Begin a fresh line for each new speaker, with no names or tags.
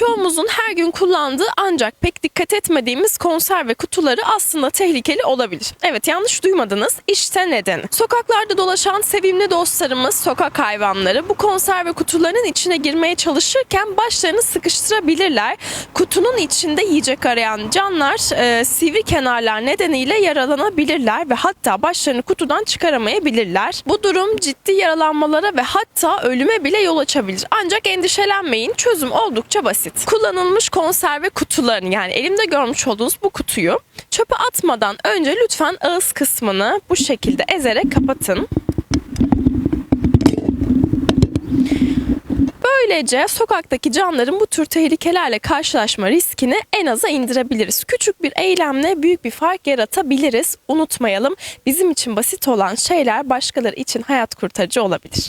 Çoğumuzun her gün kullandığı ancak pek dikkat etmediğimiz konserve kutuları aslında tehlikeli olabilir. Evet yanlış duymadınız. İşte neden. Sokaklarda dolaşan sevimli dostlarımız, sokak hayvanları bu konserve kutularının içine girmeye çalışırken başlarını sıkıştırabilirler. Kutunun içinde yiyecek arayan canlar e, sivri kenarlar nedeniyle yaralanabilirler ve hatta başlarını kutudan çıkaramayabilirler. Bu durum ciddi yaralanmalara ve hatta ölüme bile yol açabilir. Ancak endişelenmeyin çözüm oldukça basit. Kullanılmış konserve kutularını yani elimde görmüş olduğunuz bu kutuyu çöpe atmadan önce lütfen ağız kısmını bu şekilde ezerek kapatın. Böylece sokaktaki canların bu tür tehlikelerle karşılaşma riskini en aza indirebiliriz. Küçük bir eylemle büyük bir fark yaratabiliriz. Unutmayalım bizim için basit olan şeyler başkaları için hayat kurtarıcı olabilir.